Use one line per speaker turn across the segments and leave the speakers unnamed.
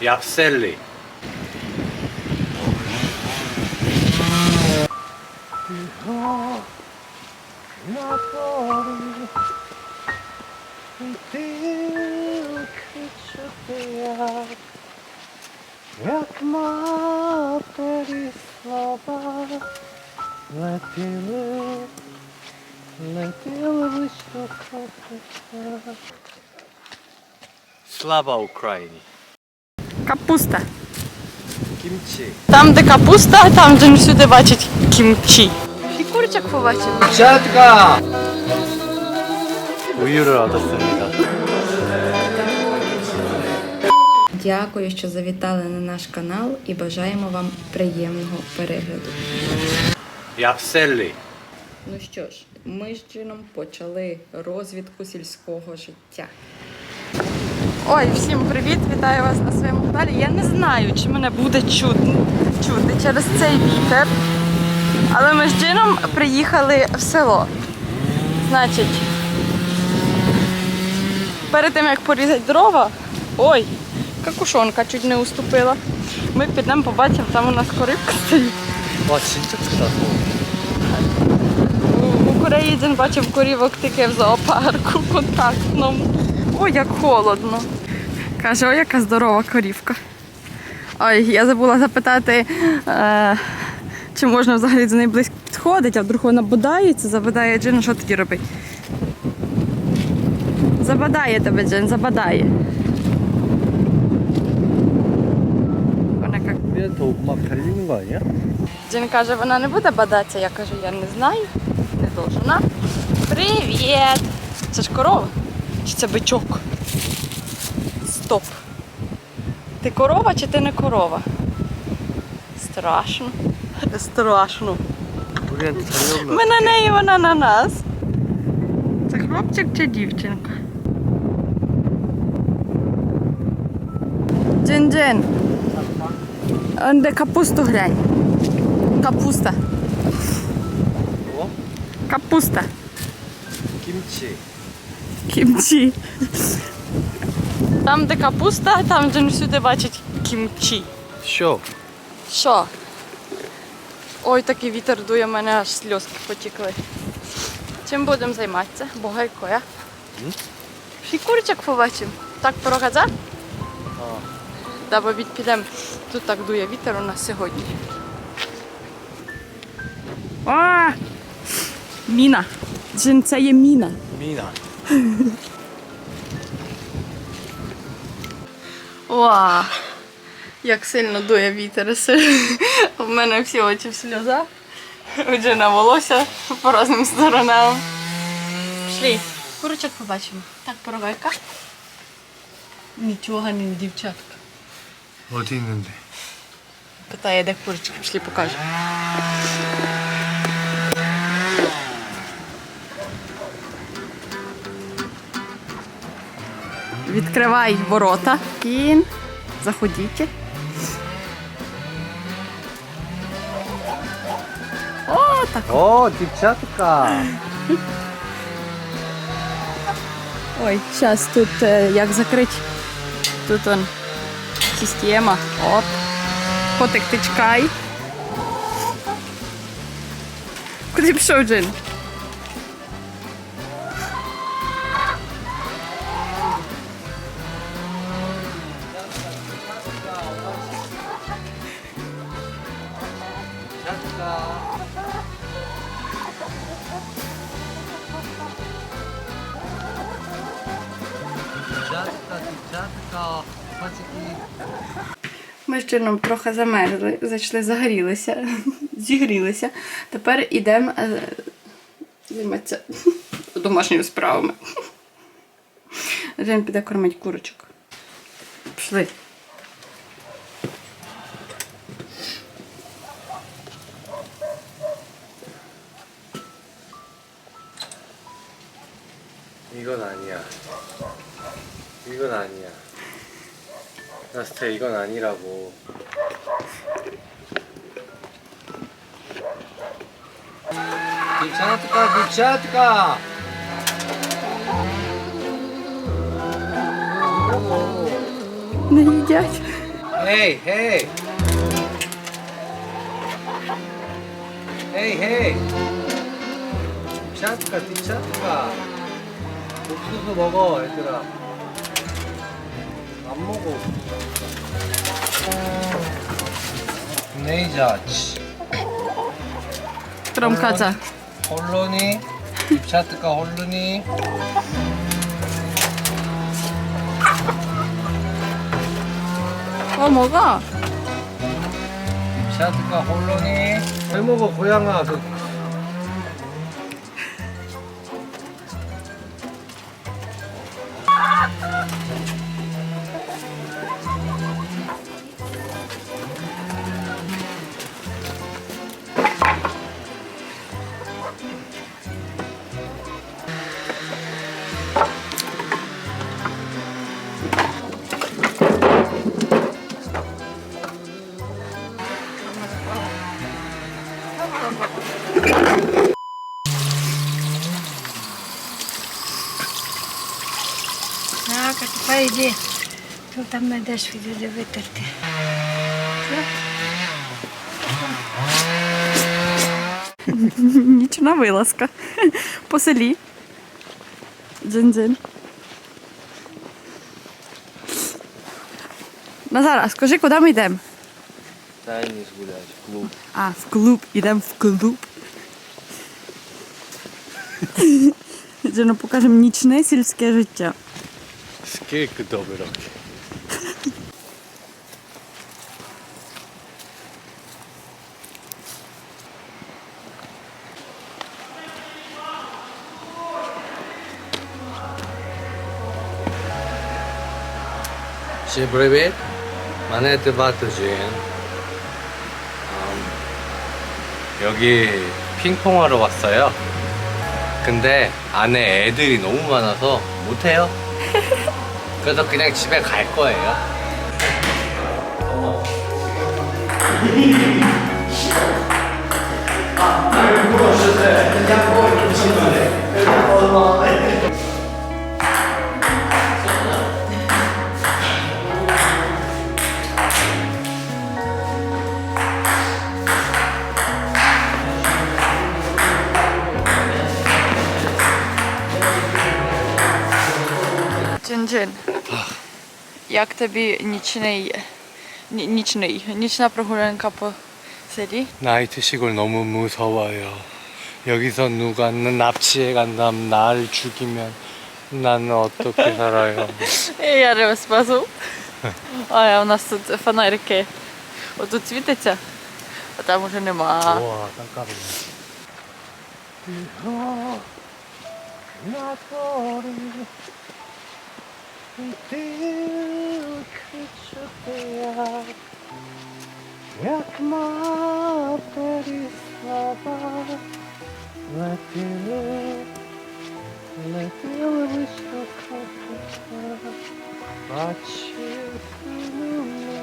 얍셀리
Jak materi słowa leciły, leciły wysoko.
Слава Україні
Капуста.
Кімчі.
Там, де капуста, там де всюди бачить кімчі. І курчак побачив.
Чатка!
Дякую, що завітали на наш канал і бажаємо вам приємного перегляду.
Я в селі.
Ну що ж, ми з чином почали розвідку сільського життя.
Ой, всім привіт! Вітаю вас на своєму каналі. Я не знаю, чи мене буде чутно, чути через цей вітер. Але ми з джином приїхали в село. Значить, перед тим як порізати дрова, ой, какушонка чуть не уступила. Ми підемо побачимо, там у нас корибка стоїть. Бачите, це Україдін бачив корівок тільки в зоопарку контактному. Ой, як холодно. Каже, о, яка здорова корівка. Ой, я забула запитати, е, чи можна взагалі до неї близько підходити, а вдруг вона бодається, забадає Джин, що тоді робить? Забадає тебе, Джин, забадає. Вона як... Джин каже, вона не буде бадатися, я кажу, я не знаю, не должна. Привіт! Це ж корова? Чи це бичок? стоп. Ти корова чи ти не корова? Страшно. Страшно. Ми на неї вона на нас. Це хлопчик чи дівчинка? Джин-джин. Е, де капусту глянь. Капуста. Капуста.
Кімчі.
Кімчі. Там, де капуста, там Джин всюди бачить кімчі.
쇼
Що? Ой, такий вітер дує, мене аж сльозки потікли. Чим будемо займатися? Богайко, я?
М?
І курчик побачимо. Так?
О.
Да, бо підемо. Тут так дує вітер у нас сьогодні. А! Міна. Це є міна.
미
Ва! Як сильно дує вітер. У мене всі очі в сльозах. Отже, на волосся по різним сторонам. Шлі, курочок побачимо. Так, порогайка. Нічого не дівчатка.
Один.
Питає, де курочок, пішлі покажу. Відкривай ворота. Кін. Заходіть. О, так.
О, дівчатка.
Ой, зараз тут е, як закрити. Тут он система. Оп. Котик тичкай. Куди пішов Джин? Ми з чином трохи замерзли, зайшли, загорілися, зігрілися. Тепер ідемо е, займатися домашніми справами. Жень піде кормить курочок. Пішли.
나스테 이건 아니라고 딥차트가 딥차트가
Не їдять.
헤이 헤이 헤이 헤이 샤트가 디차트가 옥수수 먹어 얘들아 안 먹어. 네이자치
그럼 가자.
홀로니? 디차트가 홀로니?
어 먹어.
샤트가 홀로니? 왜 먹어 고양아. 그
йди. Ти там знайдеш відео, де витерти.
Нічна вилазка. По селі. Дзин-дзин. Назара, скажи, куди ми йдемо?
Тайніс гулять в клуб
А, в клуб. Йдемо в клуб. Джино, покажемо нічне сільське життя.
скільки добрих років Всім привіт! Мене звати Жін. 음, 여기 핑퐁하러 왔어요. 근데 안에 애들이 너무 많아서 못해요. 그래서 그냥 집에 갈 거예요.
어. 아, Як тобі нічний, ні- нічний, нічна прогулянка по селі?
나이트 시골 너무 무서워요. 여기서 누가 납치해 간다면 나를 죽이면 나는 어떻게 살아요?
Я тебе спасу. А у нас тут фонарики. Отут світиться, а там уже нема.
우와 깜깜이 네.
Jak materi слова летіли, летіли високо, бачив мене,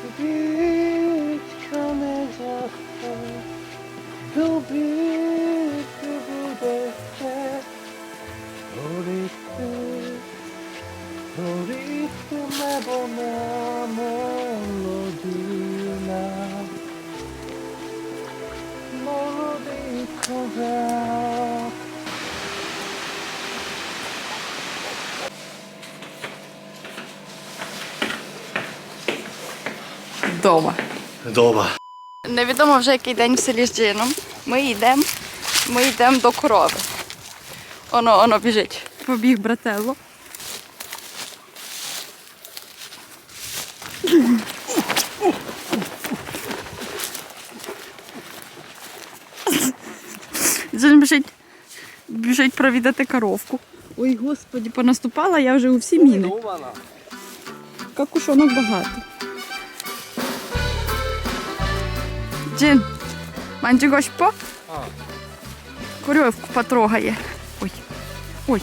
свічка не згасла, любити вона молодина, молодий козак.
Дома.
Дома.
Невідомо вже який день в селі з Джином. Ми йдемо, ми йдемо до корови. Оно, оно біжить. Побіг брателло. Джин біжить, біжить провідати коровку. Ой, господі, понаступала я вже у всі міни. Какушонок багато. Джин, манджигош по? Курьовку потрогає. Ой. Ой.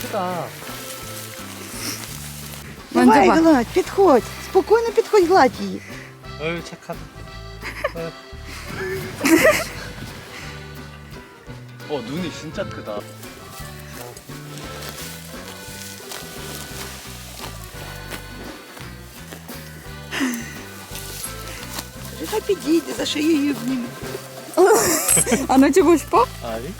크다.
Давай,
Мандюба.
гладь, підходь. Спокійно підходь, гладь її.
어유 착하다. 어 눈이 진짜 크다.
Хай підійде, за шию її обніме.
А на чого ж по?
아니?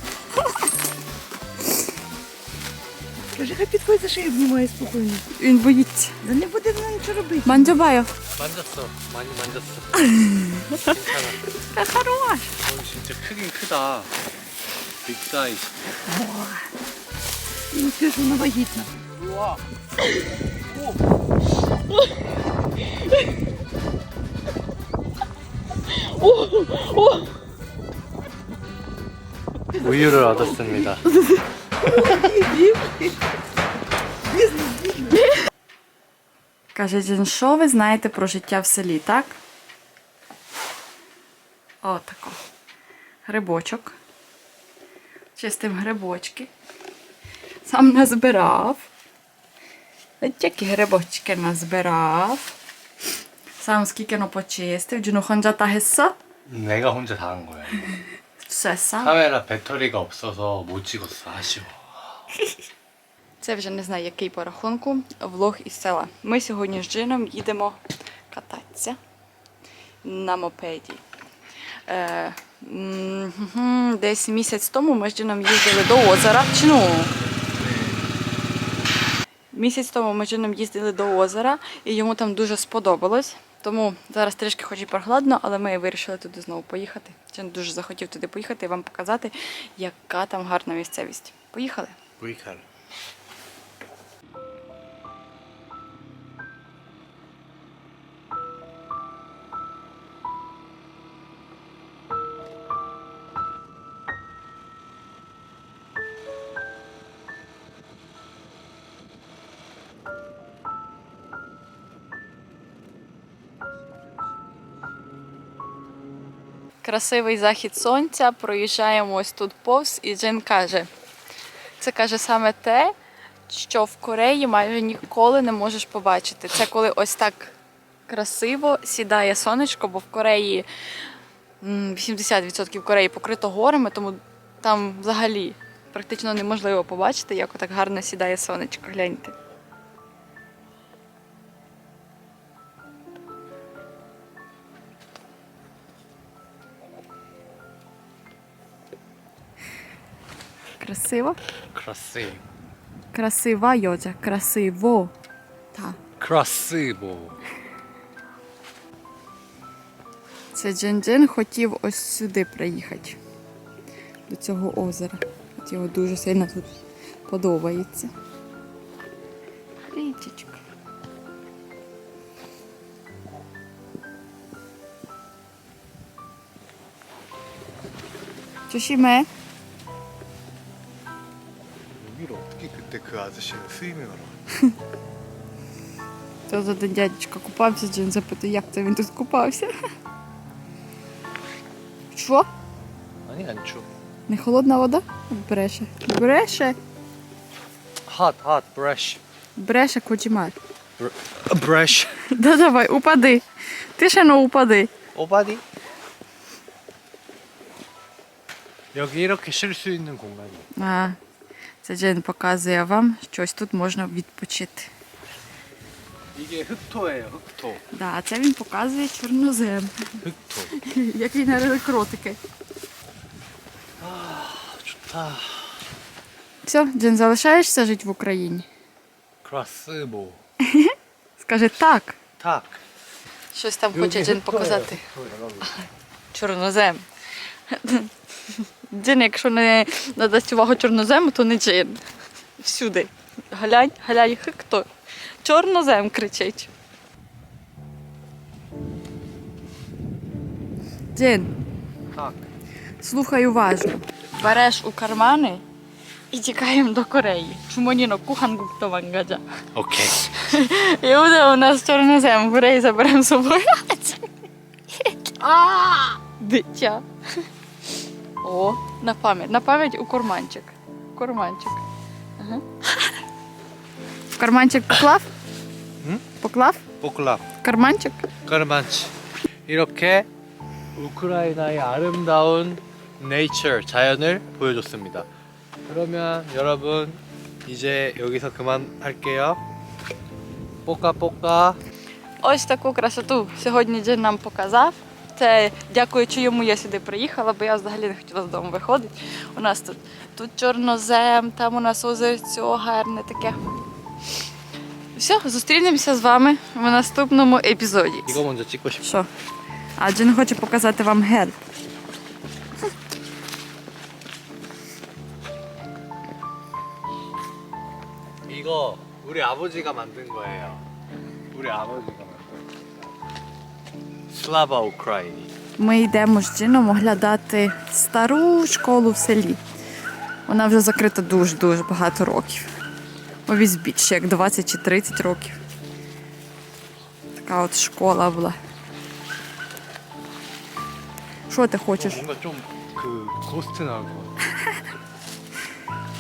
Каже, хай підходить за шию обнімає спокійно.
Він боїться.
Да не буде вона нічого робити.
Манджабаю.
만졌어. 많이 만졌어. 괜찮아.
Хорош.
어, 진짜 크긴 크다. 빅 사이즈.
Він скаже, що вона вагітна.
우와. 우유를 얻었습니다.
Каже, Джин, що ви знаєте про життя в селі, так? Отако. Грибочок. Чистим грибочки. Сам назбирав. Ось які грибочки назбирав. Сам скільки но почистив. Джину 혼자 다 했어?
내가 혼자 다 한 거야.
Все сам.
카메라 배터리가 없어서 못 찍었어. 아쉬워.
Це вже не знаю, який по рахунку влог із села. Ми сьогодні з Джином їдемо кататися на мопеді. Е, м, гм, десь місяць тому ми з Джином їздили до озера. Чи ну? Місяць тому ми з Джином їздили до озера, і йому там дуже сподобалось. Тому зараз трішки хоч і прохладно, але ми вирішили туди знову поїхати. Джин дуже захотів туди поїхати і вам показати, яка там гарна місцевість. Поїхали!
브
красивий захід сонця, проїжджаємо ось тут повз, і Джин каже: це каже саме те, що в Кореї майже ніколи не можеш побачити. Це коли ось так красиво сідає сонечко, бо в Кореї 80% Кореї покрито горами, тому там взагалі практично неможливо побачити, як отак гарно сідає сонечко. Гляньте. Красиво.
Красиво.
Красива Йодя. Красиво.
Та. Красиво.
Це Джин-Джин хотів ось сюди приїхати, до цього озера. От його дуже сильно тут подобається. Річечка.
Чушіме. 그때 그 아저씨는 스위밍을 하러
Це за один дядечка купався, Джин запитує, як це він тут купався. Що?
아니 안 추워.
Не холодна вода? Бреше. Бреше.
Hot, hot, brush.
Бреше Коджімар.
brush.
Да давай, упади. Ти ще не упади.
오바디. 여기 이렇게 쉴 수 있는 공간이야.
це Джейн показує вам, що ось тут можна відпочити.
Так.
Да, це він показує чорнозем.
Гхто.
Який нарили кротики. Все, Джин, залишаєшся жити в Україні?
Красиво.
Скажи так.
Так.
Щось там хоче Джин показати. Чорнозем. Джин, якщо не надасть увагу чорнозему, то не джин. Всюди. Глянь, глянь, хто? Чорнозем кричить. Джин.
Так.
Слухай уважно. Береш у кармани і тікаємо до Кореї. Чому ні на куханку
хто вангаджа? Окей.
І буде у нас чорнозем. В Кореї заберемо з собою. Дитя. О, на пам'ять. На пам'ять у карманчик. Карманчик. Ага. В карманчик поклав?
М?
Поклав?
뽀글랍.
В карманчик?
까르만치. 이렇게 우크라이나의 아름다운 네이처 자연을 보여줬습니다. 그러면 여러분 이제 여기서 그만할게요. 뽀까 뽀까.
Ось таку красоту сьогодні Джин нам показав. Це дякуючи йому, я сюди приїхала, бо я взагалі не хотіла з дому виходити. У нас тут, тут чорнозем, там у нас озерцо гарне таке. Все, зустрінемося з вами в наступному епізоді.
이거 먼저 찍고 싶어.
Що? А Джин хоче показати вам герб.
이거 우리 아버지가 만든 거예요. 우리 아버지가 만든 Слава Україні!
Ми йдемо з джином оглядати стару школу в селі. Вона вже закрита дуже-дуже багато років. Мовісь більше, як 20 чи 30 років. Така от школа була. Що ти хочеш?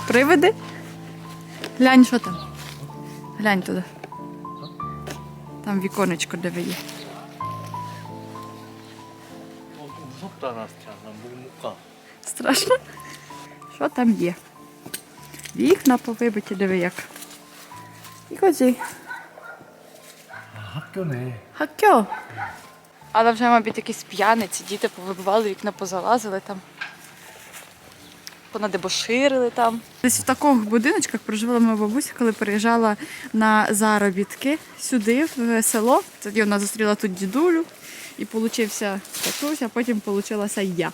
Привиди? Глянь, що там. Глянь туди. Там віконечко де ви є.
та нас тягне, бо мука.
Страшно? Що там є? Вікна повибиті, диви як. І
кози. Гакьо
не. Але вже, мабуть, якісь п'яниці, діти повибивали, вікна позалазили там. Понадебоширили там. Десь в таких будиночках проживала моя бабуся, коли приїжджала на заробітки сюди, в село. Тоді вона зустріла тут дідулю і получився татусь, а потім получилася я.